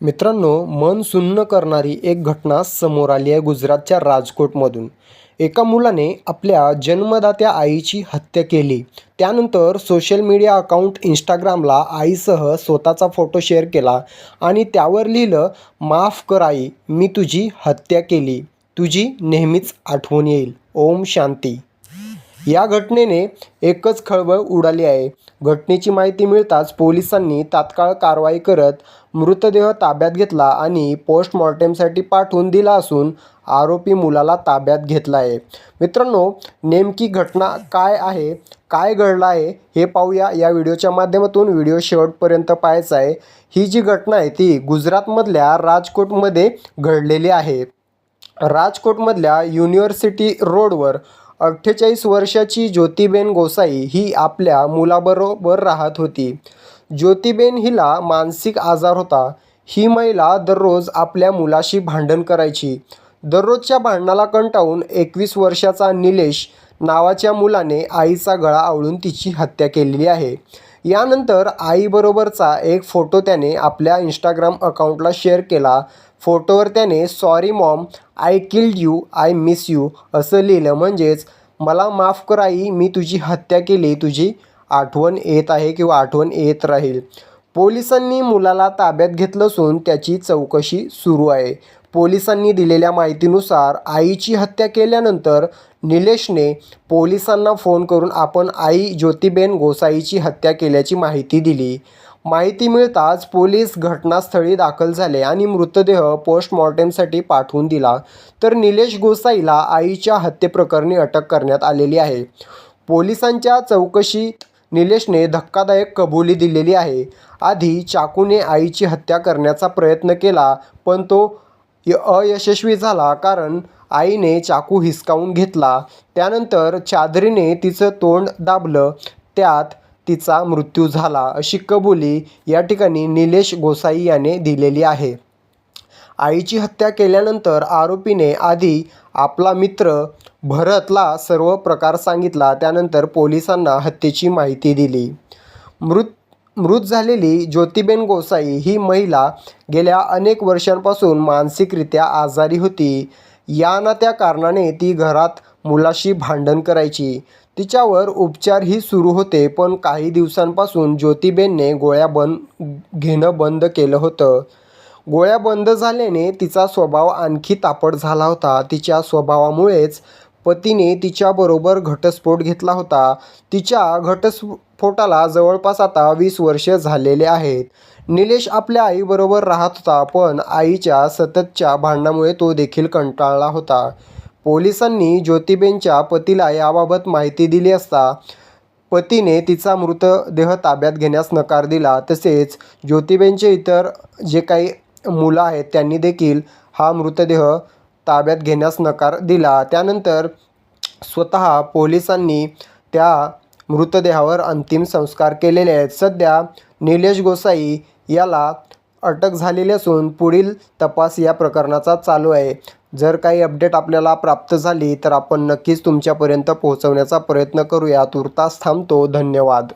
मित्रांनो मन सुन्न करणारी एक घटना समोर आली आहे गुजरातच्या राजकोटमधून. एका मुलाने आपल्या जन्मदात्या आईची हत्या केली. त्यानंतर सोशल मीडिया अकाउंट इंस्टाग्रामला आईसह स्वतःचा फोटो शेअर केला आणि त्यावर लिहिलं माफ कर आई मी तुझी हत्या केली. तुझी नेहमीच आठवण येईल. ओम शांती. या घटनेने एकच खळबळ उडाली आहे. घटनेची माहिती मिळताच पोलिसांनी तात्काळ कारवाई करत मृतदेह ताब्यात घेतला आणि पोस्टमॉर्टेमसाठी पाठवून दिला असून आरोपी मुलाला ताब्यात घेतला आहे. मित्रांनो नेमकी घटना काय आहे काय घडलं आहे हे पाहूया या व्हिडिओच्या माध्यमातून. व्हिडिओ शेवटपर्यंत पाहायचा आहे. ही जी घटना आहे ती गुजरातमधल्या राजकोटमध्ये घडलेली आहे. राजकोटमधल्या युनिव्हर्सिटी रोडवर अठ्ठेचाळीस वर्षाची ज्योतिबेन गोसाई ही आपल्या मुलाबरोबर राहत होती. ज्योतिबेन हिला मानसिक आजार होता. ही महिला दररोज आपल्या मुलाशी भांडण करायची. दररोजच्या भांडणाला कंटाळून एकवीस वर्षाचा निलेश नावाच्या मुलाने आईचा गळा आवळून तिची हत्या केलेली आहे. यानंतर आईबरोबरचा एक फोटो त्याने आपल्या इंस्टाग्राम अकाउंटला शेअर केला. फोटोवर त्याने sorry mom I killed you I miss you असं लिहिलं. म्हणजेच मला माफ कर आई मी तुझी हत्या केली तुझी आठवण येत आहे किंवा आठवण येत राहील. पोलिसांनी मुलाला ताब्यात घेतलं असून त्याची चौकशी सुरू आहे. पोलिसांनी दिलेल्या माहितीनुसार आईची हत्या केल्यानंतर निलेशने पोलिसांना फोन करून आपण आई ज्योतिबेन गोसाईची हत्या केल्याची माहिती दिली. माहिती मिळताच पोलीस घटनास्थळी दाखल झाले आणि मृतदेह पोस्टमॉर्टेमसाठी पाठवून दिला. तर निलेश गोसाईला आईच्या हत्येप्रकरणी अटक करण्यात आलेली आहे. पोलिसांच्या चौकशीत निलेशने धक्कादायक कबुली दिलेली आहे. आधी चाकूने आईची हत्या करण्याचा प्रयत्न केला पण तो अयशस्वी झाला कारण आईने चाकू हिसकावून घेतला. त्यानंतर चादरीने तिचं तोंड दाबलं. त्यात तिचा मृत्यू झाला अशी कबुली या ठिकाणी निलेश गोसाई याने दिलेली आहे. आईची हत्या केल्यानंतर आरोपीने आधी आपला मित्र भरतला सर्व प्रकार सांगितला. त्यानंतर पोलिसांना हत्येची माहिती दिली. मृत मृत झालेली ज्योतिबेन गोसाई ही महिला गेल्या अनेक वर्षांपासून मानसिकरित्या आजारी होती. या ना त्या कारणाने ती घरात मुलाशी भांडण करायची. तिच्यावर उपचारही सुरू होते पण काही दिवसांपासून ज्योतिबेनने गोळ्या बंद घेणं बंद केलं होतं. गोळ्या बंद झाल्याने तिचा स्वभाव आणखी तापट झाला होता. तिच्या स्वभावामुळेच पतीने तिच्याबरोबर घटस्फोट घेतला होता. तिच्या घटस्फोटाला जवळपास आता वीस वर्ष झालेले आहेत. निलेश आपल्या आईबरोबर राहत होता पण आईच्या सततच्या भांडणामुळे तो देखील कंटाळला होता. पोलिसांनी ज्योतिबेनच्या पतीला याबाबत माहिती दिली असता पतीने तिचा मृतदेह ताब्यात घेण्यास नकार दिला. तसेच ज्योतिबेनचे इतर जे काही मुलं आहेत त्यांनी देखील हा मृतदेह ताब्यात घेण्यास नकार दिला. त्यानंतर स्वतः पोलिसांनी त्या मृतदेहावर अंतिम संस्कार केलेले आहेत. सध्या निलेश गोसाई याला अटक झालेली असून पुढील तपास या प्रकरणाचा चालू आहे. जर काही अपडेट आपल्याला प्राप्त झाली तर आपण नक्कीच तुमच्यापर्यंत पोहोचवण्याचा प्रयत्न करूया. तुर्तास थांबतो. धन्यवाद.